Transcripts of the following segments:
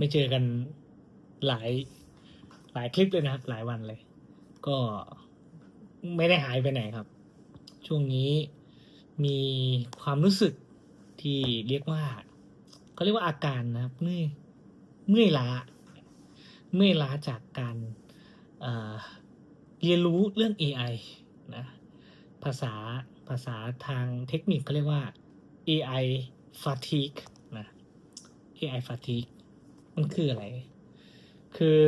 ไม่เจอกันหลายหลายคลิปเลยนะครับ หลายวันเลย ก็ไม่ได้หายไปไหนครับ ช่วงนี้มีความรู้สึกที่เรียกว่าเขาเรียกว่าอาการนะครับเมื่อยเมื่อยล้าเมื่อยล้าจากการเเรียนรู้เรื่อง AI นะภาษาภาษาทางเทคนิคเขาเรียกว่า AI fatigue นะ AI fatigue มันคืออะไร คือ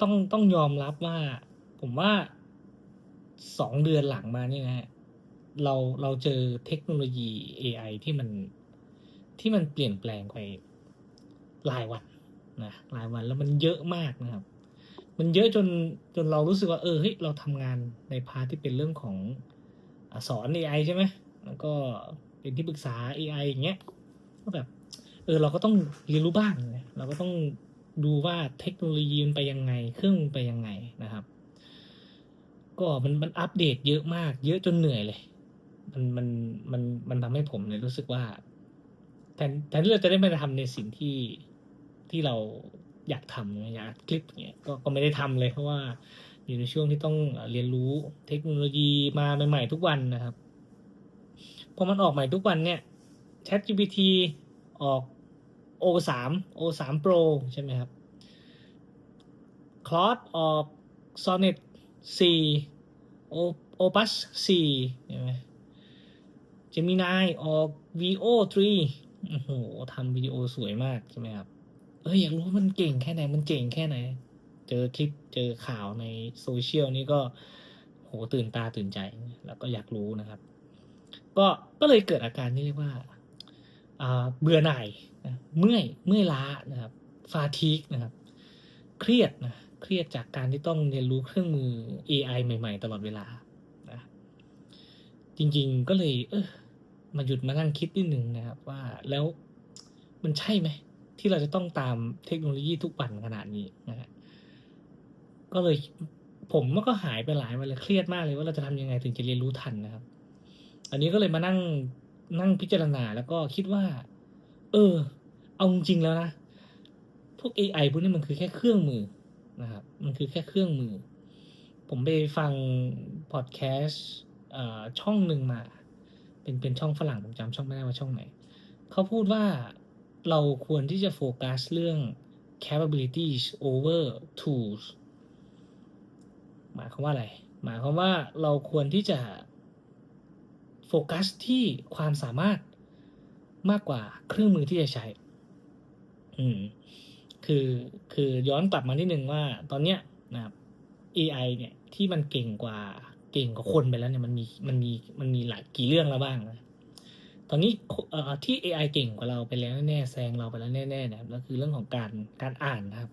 ต้องต้องยอมรับว่า ผมว่าสองเดือนหลังมาเนี่ยนะฮะเราเราเจอเทคโนโลยี AI ที่มันที่มันเปลี่ยนแปลงไปรายวันนะรายวันแล้วมันเยอะมากนะครับ มันเยอะจนจนเรารู้สึกว่า เออเฮ้ยเราทำงานในพาร์ทที่เป็นเรื่องของอสอน AI ใช่ไหมแล้วก็เป็นที่ปรึกษา AI อย่างเงี้ยก็แบบ เออเราก็ต้องเรียนรู้บ้างนะเราก็ต้องดูว่าเทคโนโลยีมันไปยังไง เครื่องไปยังไงนะครับ ก็มันมันอัปเดตเยอะมาก เยอะจนเหนื่อยเลย มันมันมันมันทำให้ผมเนี่ยรู้สึกว่าแทนแทนที่เราจะได้มาทำในสิ่งที่ที่เราอยากทำอยากอัดคลิปเงี้ยก็ก็ไม่ได้ทำเลย เพราะว่าอยู่ในช่วงที่ต้องเรียนรู้เทคโนโลยีมาใหม่ ๆ ทุกวันนะครับพอมันออกใหม่ทุกวันเนี่ย ChatGPT ออก O3 O3 Pro ใช่ไหมครับ Claude ออก Sonnet 4 O Opus 4ใช่ไหม Gemini ออก VO 3โอ้โหทำวิดีโอสวยมากใช่ไหมครับเอ้ยอยากรู้มันเก่งแค่ไหน มันเก่งแค่ไหน เจอคลิปเจอข่าวในโซเชียลนี่ก็โหตื่นตาตื่นใจ แล้วก็อยากรู้นะครับ ก็ก็เลยเกิดอาการที่เรียกว่า เบื่อหน่ายเมื่อยเมื่อยล้านะครับฟาทีกนะครับ เครียดนะเครียดจากการที่ต้องเรียนรู้เครื่องมือ AI ใหม่ ๆ ตลอดเวลานะจริงๆก็เลย เออมาหยุดมานั่งคิดนิดหนึ่งนะครับว่าแล้วมันใช่ไหม ที่เราจะต้องตามเทคโนโลยีทุกวันขนาดนี้นะฮะก็เลยผมมันก็หายไปหลายวันเลยเครียดมากเลยว่าเราจะทำยังไงถึงจะเรียนรู้ทันนะครับ อันนี้ก็เลยมานั่ง นั่งพิจารณาแล้วก็คิดว่า เออ เอาจริงๆแล้วนะ พวก AI พวกนี้มันคือแค่เครื่องมือนะครับ มันคือแค่เครื่องมือ ผมไปฟังพอดแคสต์ช่องหนึ่งมา เป็นเป็นช่องฝรั่งผมจำช่องไม่ได้ว่าช่องไหน เขาพูดว่าเราควรที่จะโฟกัสเรื่อง capabilities over tools หมายความว่าอะไร หมายความว่าเราควรที่จะ โฟกัสที่ความสามารถมากกว่าเครื่องมือที่จะใช้ อืม คือคือย้อนกลับมานิดนึงว่า ตอนเนี้ยนะครับ AI เนี่ยที่มันเก่งกว่าเก่งกว่าคนไปแล้วเนี่ยมันมีมันมีมันมีหลายกี่เรื่องแล้วบ้างนะตอนนี้เอ่อที่ AI เก่งกว่าเราไปแล้วแน่แซงเราไปแล้วแน่ๆนะครับก็คือเรื่องของการการอ่านนะครับ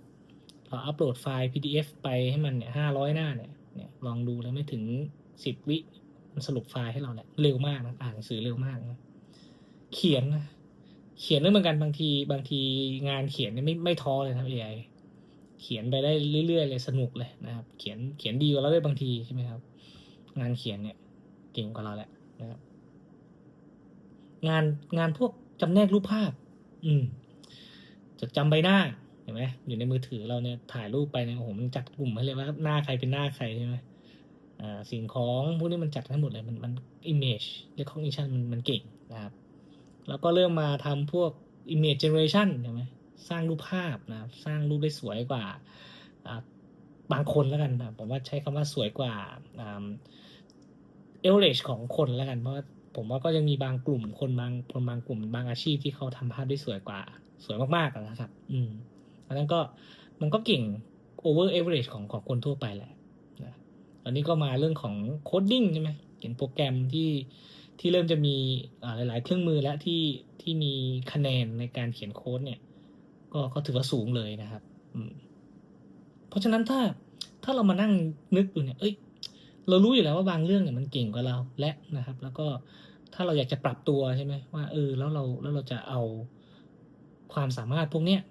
เราอัปโหลดไฟล์ PDF ไปให้มันเนี่ยห้าร้อยหน้าเนี่ยเนี่ยลองดูแล้วไม่ถึงสิบวิ มันสรุปไฟล์ให้เราแหละเร็วมากนะอ่านหนังสือเร็วมากนะเขียนนะเขียนด้วยเหมือนกันบางทีบางทีงานเขียนเนี่ยไม่ไม่ท้อเลยครับ AI เขียนไปได้เรื่อยๆเลยสนุกเลยนะครับ เขียนเขียนดีกว่าเราด้วยบางทีใช่ไหมครับ งานเขียนเนี่ยเก่งกว่าเราแหละนะครับ งานงานพวกจำแนกรูปภาพ อืมจดจำใบหน้าเห็นไหมอยู่ในมือถือเราเนี่ยถ่ายรูปไปเนี่ยโอ้โหมันจัดกลุ่มให้เลยว่าหน้าใครเป็นหน้าใครใช่ไหม สิ่งของพวกนี้มันจัดให้งหมดเลยมันมัน image recognition มันมันเก่งนะครับแล้วก็เริ่มมาทำพวก image generation ใช่ไหมสร้างรูปภาพนะครับสร้างรูปได้สวยกว่าบางคนแล้วกันนะผมว่าใช้คำว่าสวยกว่าเอเวอเรจของคนแล้วกัน เพราะผมว่าก็ยังมีบางกลุ่มคนบางคนบางกลุ่มบางอาชีพที่เขาทำภาพได้สวยกว่า สวยมากๆนะครับ อืมเพราะฉะนั้นก็มันก็เก่ง over average ของของคนทั่วไปแหละ อนนี้ก็มาเรื่องของโคดดิ้งใช่ไหมเขียนโปรแกรมที่ที่เริ่มจะมีหลาย ๆ เครื่องมือแล้วที่ที่มีคะแนนในการเขียนโค้ดเนี่ย ก็ก็ถือว่าสูงเลยนะครับเพราะฉะนั้นถ้าถ้าเรามานั่งนึกดูเนี่ย เอ้ย เรารู้อยู่แล้วว่าบางเรื่องเนี่ยมันเก่งกว่าเราและนะครับ แล้วก็ถ้าเราอยากจะปรับตัวใช่ไหมว่าเออแล้วเราแล้วเราจะเอาความสามารถพวกเนี้ย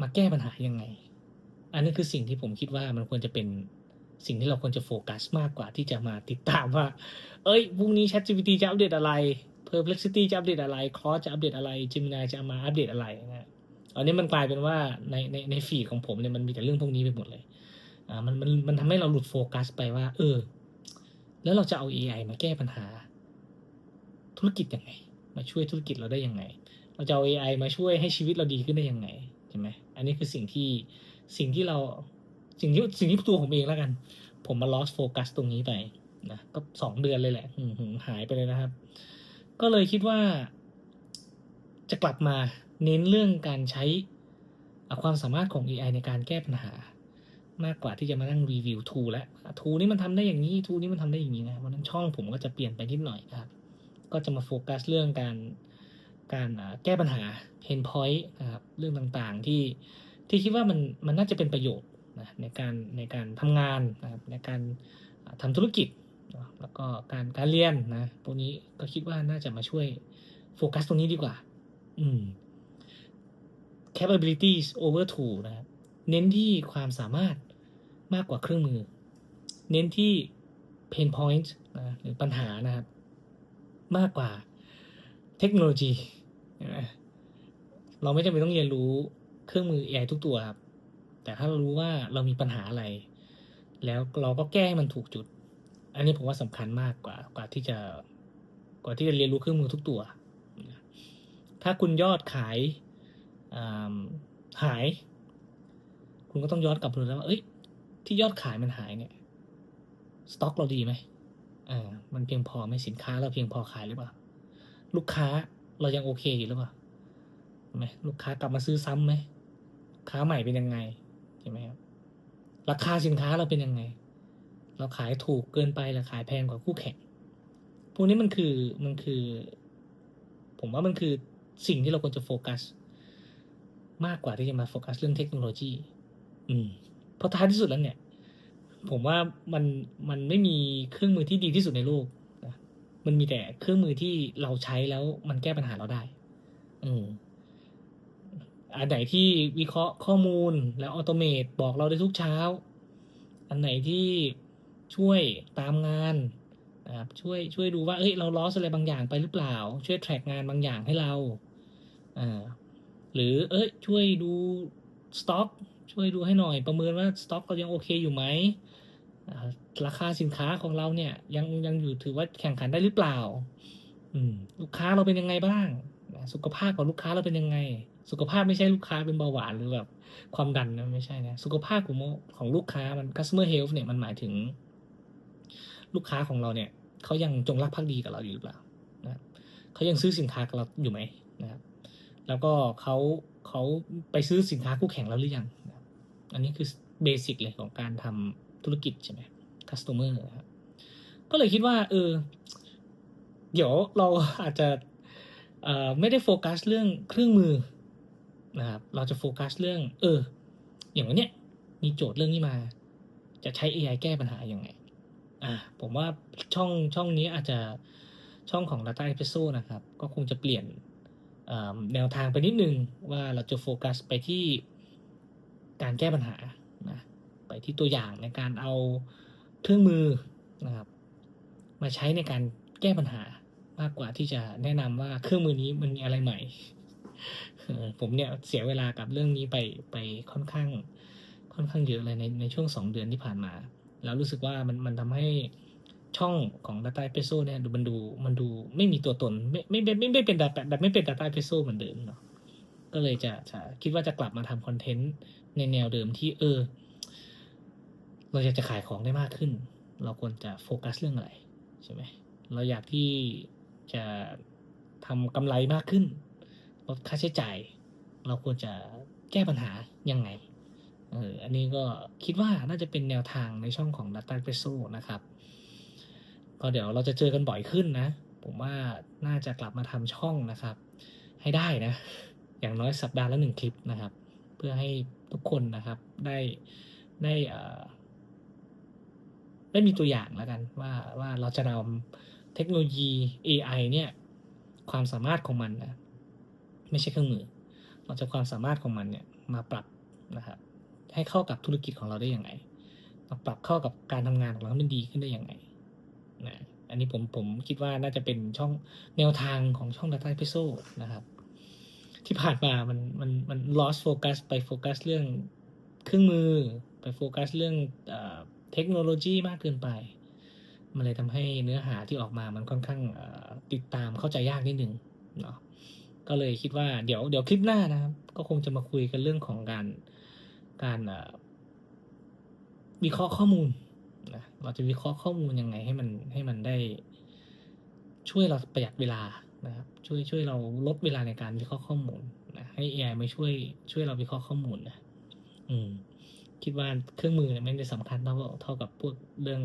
มาแก้ปัญหายังไง อันนี้คือสิ่งที่ผมคิดว่ามันควรจะเป็น สิ่งที่เราควรจะโฟกัสมากกว่าที่จะมาติดตามว่า เอ้ยพรุ่งนี้ ChatGPT จะอัปเดตอะไร Perplexity จะอัปเดตอะไร Claude จะอัปเดตอะไร Gemini จะมาอัปเดตอะไรนะอันนี้มันกลายเป็นว่าในในในฟีดของผมเนี่ยมันมีแต่เรื่องพวกนี้ไปหมดเลยอ่ามันมันมันทำให้เราหลุดโฟกัสไปว่า เออ แล้วเราจะเอา AI มาแก้ปัญหา ธุรกิจยังไง มาช่วยธุรกิจเราได้ยังไง เราจะเอา AI มาช่วยให้ชีวิตเราดีขึ้นได้ยังไงใช่ไหมอันนี้คือสิ่งที่สิ่งที่เรา สิ่งที่สิ่งที่ตัวผมเองแล้วกัน ผมมา lost focus ตรงนี้ไปนะก็สองเดือนเลยแหละหืหายไปเลยนะครับ ก็เลยคิดว่า จะกลับมาเน้นเรื่องการใช้อะความสามารถของ AI ในการแก้ปัญหา มากกว่าที่จะมานั่งรีวิวทูแล้วทูนี้มันทำได้อย่างนี้ทูนี้มันทำได้อย่างนี้นะวันนั้นช่องผมก็จะเปลี่ยนไปนิดหน่อยนะครับ ก็จะมาโฟกัสเรื่องการการแก้ปัญหา pain point นะครับเรื่องต่างๆที่ที่คิดว่ามันมันน่าจะเป็นประโยชน์ นะในการในการทำงานนะครับในการอ่าทำธุรกิจนะแล้วก็การการเรียนนะพวกนี้ก็คิดว่าน่าจะมาช่วยโฟกัสตรงนี้ดีกว่า อืม capabilities over tool นะครับเน้นที่ความสามารถมากกว่าเครื่องมือ เน้นที่ pain point นะหรือปัญหานะครับ มากกว่าเทคโนโลยีเห็นไหมเราไม่จำเป็นต้องเรียนรู้เครื่องมือ AI ทุกตัวครับ แต่ถ้าเรารู้ว่าเรามีปัญหาอะไร แล้วเราก็แก้ให้มันถูกจุด อันนี้ผมว่าสำคัญมากกว่ากว่าที่จะกว่าที่จะเรียนรู้เครื่องมือทุกตัว ถ้าคุณยอดขายอ่าหาย คุณก็ต้องย้อนกลับมาดูแล้วว่าเอ้ย ที่ยอดขายมันหายเนี่ย สต็อกเราดีไหมอ่ามันเพียงพอไหมสินค้าเราเพียงพอขายหรือเปล่า ลูกค้าเรายังโอเคอยู่หรือเปล่าไหมลูกค้ากลับมาซื้อซ้ำไหมค้าใหม่เป็นยังไง ช่ไหมครับราคาสินค้าเราเป็นยังไง เราขายถูกเกินไปหรือขายแพงกว่าคู่แข่งพวกนี้มันคือมันคือ ผมว่ามันคือสิ่งที่เราควรจะโฟกัส มากกว่าที่จะมาโฟกัสเรื่องเทคโนโลยี อืมเพราะท้ายที่สุดแล้วเนี่ย ผมว่ามันมันไม่มีเครื่องมือที่ดีที่สุดในโลกนะมันมีแต่เครื่องมือที่เราใช้แล้วมันแก้ปัญหาเราได้ อืม อันไหนที่วิเคราะห์ข้อมูลแล้วออโตเมตบอกเราได้ทุกเช้า อันไหนที่ช่วยตามงานนะครับช่วยช่วยดูว่าเอ้ยเราลอสอะไรบางอย่างไปหรือเปล่า ช่วยแทร็กงานบางอย่างให้เราอ่าหรือเอ้ยช่วยดูสต็อกช่วยดูให้หน่อยประเมินว่าสต็อกเรายังโอเคอยู่ไหมราคาสินค้าของเราเนี่ยยังยังอยู่ถือว่าแข่งขันได้หรือเปล่าอืมลูกค้าเราเป็นยังไงบ้าง สุขภาพของลูกค้าเราเป็นยังไง สุขภาพไม่ใช่ลูกค้าเป็นเบาหวานหรือแบบความดันนะไม่ใช่นะสุขภาพของของลูกค้ามัน customer health เนี่ยมันหมายถึง ลูกค้าของเราเนี่ยเขายังจงรักภักดีกับเราอยู่หรือเปล่านะครับเขายังซื้อสินค้ากับเราอยู่ไหมนะครับแล้วก็เขาเขาไปซื้อสินค้าคู่แข่งเราหรือยังนะอันนี้คือเบสิกเลยของการทำธุรกิจใช่ไหม customer นะครับก็เลยคิดว่า เออ เดี๋ยวเราอาจจะไม่ได้โฟกัสเรื่องเครื่องมือ นะครับ เราจะโฟกัสเรื่อง เออ อย่างวันเนี้ยมีโจทย์เรื่องนี้มา จะใช้ AI แก้ปัญหายังไง อ่า ผมว่าช่องช่องนี้อาจจะช่องของ Data Episode นะครับ ก็คงจะเปลี่ยนแนวทางไปนิดนึงว่าเราจะโฟกัสไปที่การแก้ปัญหานะไปที่ตัวอย่างในการเอาเครื่องมือนะครับ มาใช้ในการแก้ปัญหามากกว่าที่จะแนะนำว่าเครื่องมือนี้มันมีอะไรใหม่ ผมเนี่ยเสียเวลากับเรื่องนี้ไปไปค่อนข้าง ค่อนข้างเยอะเลยในในช่วงสองเดือนที่ผ่านมา แล้วรู้สึกว่ามันมันทำให้ช่องของ Data e p i s o เนี่ยดูมันดูมันดูไม่มีตัวตน ไม่ไม่ไม่ไม่เป็นแบบแบบไม่เป็น Data e p i s o เหมือนเดิมเนาะก็เลยจะจะคิดว่าจะกลับมาทำคอนเทนต์ในแนวเดิมที่เออ เราอยากจะขายของได้มากขึ้น เราควรจะโฟกัสเรื่องอะไรใช่ไหมเราอยากที่จะทำกำไรมากขึ้น ลดค่าใช้จ่าย เราควรจะแก้ปัญหายังไงเอออันนี้ก็คิดว่าน่าจะเป็นแนวทางในช่องของ Data p e s o นะครับ ก็เดี๋ยวเราจะเจอกันบ่อยขึ้นนะ ผมว่าน่าจะกลับมาทำช่องนะครับ ให้ได้นะ อย่างน้อยสัปดาห์ละหนึ่งคลิปนะครับ เพื่อให้ทุกคนนะครับได้ได้ได้มีตัวอย่างแล้วกันว่าว่าเราจะนำเทคโนโลยี AI เนี่ยความสามารถของมันนะ ไม่ใช่เครื่องมือ เราจะความสามารถของมันเนี่ยมาปรับนะครับให้เข้ากับธุรกิจของเราได้อยังไงมาปรับเข้ากับการทำงานของเราให้มันดีขึ้นได้อยังไงนะอันนี้ผมผมคิดว่าน่าจะเป็นช่องแนวทางของช่อง Data Episode นะครับ ที่ผ่านมามันมันมัน lost focus ไปโฟกัสเรื่องเครื่องมือไปโฟกัสเรื่องเทคโนโลยีมากเกินไป มันเลยทำให้เนื้อหาที่ออกมามันค่อนข้างติดตามเข้าใจยากนิดนึงเนาะ ก็เลยคิดว่าเดี๋ยวเดี๋ยวคลิปหน้านะครับ ก็คงจะมาคุยกันเรื่องของการการวิเคราะห์ข้อมูลนะเราจะวิเคราะห์ข้อมูลยังไงให้มันให้มันได้ ช่วยเราประหยัดเวลานะครับ ช่วยช่วยเราลดเวลาในการวิเคราะห์ข้อมูลนะให้ AI มาช่วยช่วยเราวิเคราะห์ข้อมูลนะอืม คิดว่าเครื่องมือเนี่ยไม่ได้สำคัญเท่าเท่ากับพวกเรื่อง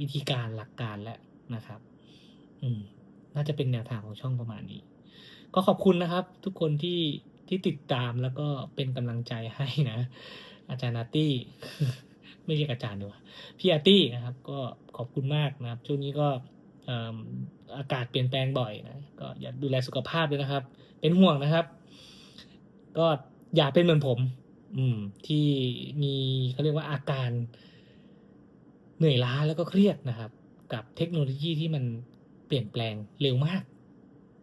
วิธีการหลักการและนะครับ อืม น่าจะเป็นแนวทางของช่องประมาณนี้ ก็ขอบคุณนะครับ ทุกคนที่ที่ติดตามแล้วก็เป็นกำลังใจให้นะ อาจารย์นาตี้ ไม่เรียกอาจารย์ดีกว่าพี่อาตี้นะครับ ก็ขอบคุณมากนะครับ ช่วงนี้ก็ออากาศเปลี่ยนแปลงบ่อยนะก็อย่าดูแลสุขภาพด้วยนะครับ เป็นห่วงนะครับ ก็อย่าเป็นเหมือนผม อืม ที่มีเขาเรียกว่าอาการเหนื่อยล้าแล้วก็เครียดนะครับ กับเทคโนโลยีที่มันเปลี่ยนแปลงเร็วมาก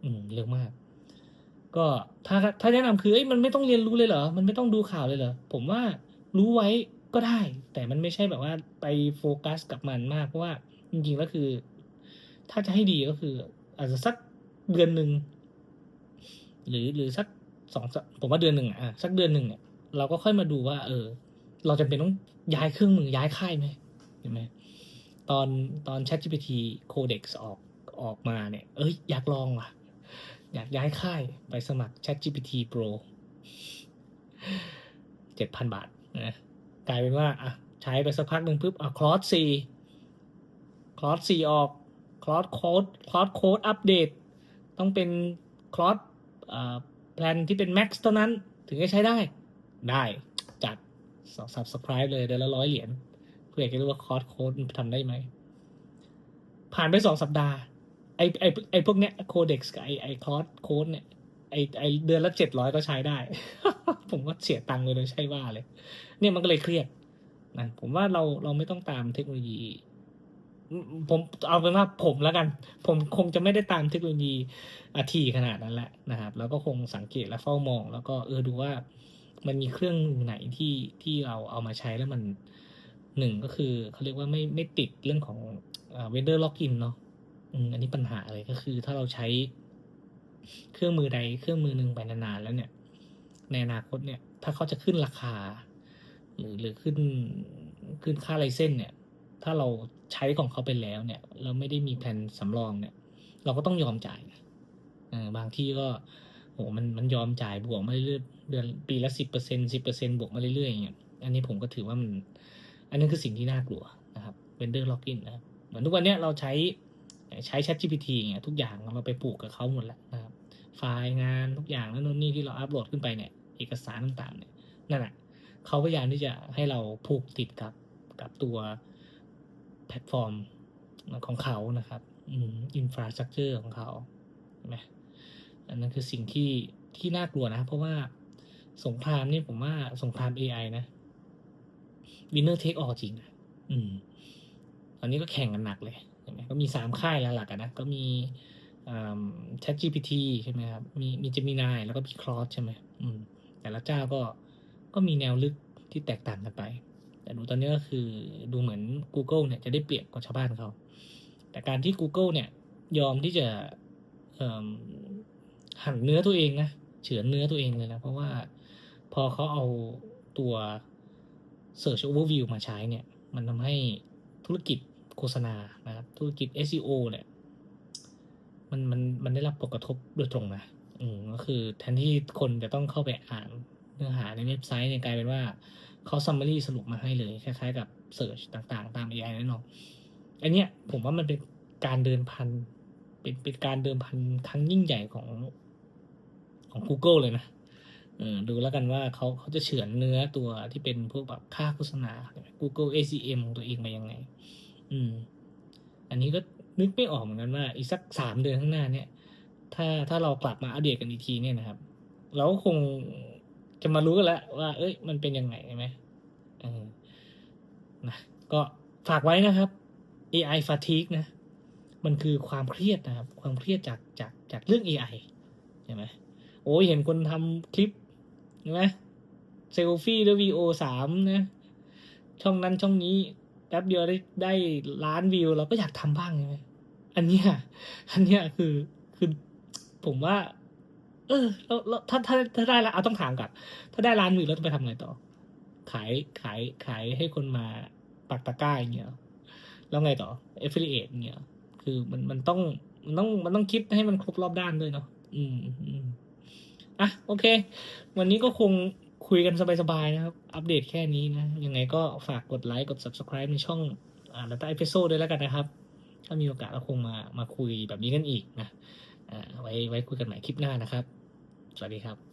อืม เร็วมาก ก็ถ้าถ้าแนะนำคือเอ้ยมันไม่ต้องเรียนรู้เลยเหรอ มันไม่ต้องดูข่าวเลยเหรอ ผมว่ารู้ไว้ก็ได้ แต่มันไม่ใช่แบบว่าไปโฟกัสกับมันมากเพราะว่าจริงๆแล้วคือ ถ้าจะให้ดีก็คือ อาจจะสักเดือนหนึ่งหรือหรือสักสองสัปผมว่าเดือนหนึ่งอะสักเดือนหนึ่งเนี่ยเราก็ค่อยมาดูว่า เออ เราจำเป็นต้องย้ายเครื่องมือย้ายค่ายไหมเห็นไหมตอนตอน ChatGPT Codex ออกออกมาเนี่ย เอ้ยอยากลองว่ะ อยากย้ายค่ายไปสมัคร ChatGPT Pro เจ็ดพันบาทนะกลายเป็นว่าอะใช้ไปสักพักหนึ่งปุ๊บอะคลอสสี่คลอสสี่ออกคลอสโค้ดคลอสโค้ดอัปเดต ต้องเป็นคลอสอ่าแพลนที่เป็น Max เท่านั้นถึงจะใช้ได้ ได้จัด subscribe เลยเดือนละร้อยเหรียญเพื่อจะรู้ว่าคอร์สโค้ดทำได้ไหม ผ่านไปสองสัปดาห์ ไอไอไอพวกเนี้ยโคเด็กซ์กับไอไอคอร์สโค้ดเนี่ยไอไอเดือนละเจ็ดร้อยก็ใช้ได้ ผมก็เสียตังค์เลยเลยใช่ว่าเลย เนี่ยมันก็เลยเครียดนะผมว่าเราเราไม่ต้องตามเทคโนโลยี ผมเอาเป็นว่าผมแล้วกัน ผมคงจะไม่ได้ตามเทคโนโลยีอาทีขนาดนั้นแหละนะครับ แล้วก็คงสังเกตและเฝ้ามอง แล้วก็เออดูว่ามันมีเครื่องไหนที่ที่เราเอามาใช้แล้วมันหนึ่งก็คือเขาเรียกว่าไม่ไม่ติดเรื่องของเวนเดอร์ล็อกอินเนาะ อันนี้ปัญหาเลยก็คือถ้าเราใช้เครื่องมือใดเครื่องมือหนึ่งไปนานๆแล้วเนี่ย ในอนาคตเนี่ย ถ้าเขาจะขึ้นราคา หรือหรือขึ้นขึ้นค่าไลเซนเนี่ย ถ้าเราใช้ของเขาไปแล้วเนี่ย เราไม่ได้มีแผนสำรองเนี่ย เราก็ต้องยอมจ่ายบางที่ก็โหมันมันยอมจ่ายบวกมาเรื่อยเดือนปีละสิบเปอร์เซ็นสิบเปอร์เซ็นบวกมาเรื่อยๆอย่างเงี้ยอันนี้ผมก็ถือว่ามัน อันนั้นคือสิ่งที่น่ากลัวนะครับ vendor login นะครับเหมือนทุกวันเนี้ยเราใช้ ใช้ Chat GPT เงี้ยทุกอย่างเราไปปลูกกับเขาหมดแล้วนะครับไฟล์งานทุกอย่างแล้วนู่นนี่ที่เราอัปโหลดขึ้นไปเนี่ยเอกสารต่างๆเนี่ยนั่นแหละเขาพยายามที่จะให้เราผูกติดกับกับตัวแพลตฟอร์มของเขานะครับอินฟราสตรักเจอร์ของเขาเห็นไหมอันนั้นคือสิ่งที่ที่น่ากลัวนะ เพราะว่าสงครามนี่ผมว่าสงคราม AI นะวินเนอร์เทคออจริงนะอืม ตอนนี้ก็แข่งกันหนักเลย เห็นไหมก็มีสามค่ายหลักๆนะก็มี Chat GPT ใช่ไหมครับมีมี Gemini แล้วก็มี Claude ใช่ไหมอืมแต่ละเจ้าก็ก็มีแนวลึกที่แตกต่างกันไป แต่ดูตอนนี้ก็คือดูเหมือน Google เนี่ยจะได้เปรียบกว่าชาวบ้านเขา แต่การที่ Google เนี่ยยอมที่จะหั่นเนื้อตัวเองนะเฉือนเนื้อตัวเองเลยนะ เพราะว่าพอเขาเอาตัว Search Overview มาใช้เนี่ย มันทำให้ธุรกิจ โฆษณานะครับ ธุรกิจ SEO เนี่ยมันมันมันได้รับผลกระทบโดยตรงนะอืมก็คือแทนที่คนจะต้องเข้าไปอ่านเนื้อหาในเว็บไซต์เนี่ยกลายเป็นว่าเขาซัมมารีสรุปมาให้เลย คล้ายๆ กับเสิร์ชต่างๆ ตาม AI แน่นอนอันเนี้ยผมว่ามันเป็นการเดินพันเป็นเป็นการเดินพันครั้งยิ่งใหญ่ของของ Google เลยนะเออดูแล้วกันว่าเขาเขาจะเฉือนเนื้อตัวที่เป็นพวกแบบค่าโฆษณา Google ACM ของตัวเองมายังไง อืม อันนี้ก็นึกไม่ออกเหมือนกันว่า อีกสักสามเดือนข้างหน้าเนี่ย ถ้าถ้าเรากลับมาอัปเดตกันอีกทีเนี่ยนะครับ เราก็คงจะมารู้กันแล้วว่า เอ้ย มันเป็นยังไงใช่ไหมเออนะก็ฝากไว้นะครับ AI fatigue นะ มันคือความเครียดนะครับ ความเครียดจากจากจากเรื่อง AI ใช่ไหมโอ้ยเห็นคนทำคลิปเห็นไหมเซลฟี่ด้วยวีโอสามนะ ช่องนั้นช่องนี้ แป๊บเดียวได้ได้ล้านวิว เราก็อยากทำบ้างใช่ไหมอันเนี้ยอันเนี้ยคือคือผมว่า เออแล้วแล้วถ้าถ้าถ้าได้ละเอาต้องถามก่อนถ้าได้ล้านวิวแล้วจะไปทำอะไรต่อ ขายขายขายให้คนมาปักตะกร้าอย่างเงี้ยแล้วไงต่อ affiliate อย่างเงี้ยคือมันมันต้องมันต้องมันต้องคิดให้มันครบรอบด้านด้วยเนาะอืมอืมอะโอเค วันนี้ก็คง คุยกันสบายๆนะครับ อัปเดตแค่นี้นะ ยังไงก็ฝากกดไลค์กด subscribe ในช่องอ่า Data Episode ด้วยแล้วกันนะครับ ถ้ามีโอกาสเราคงมามาคุยแบบนี้กันอีกนะอ่าไว้ไว้คุยกันใหม่คลิปหน้านะครับ สวัสดีครับ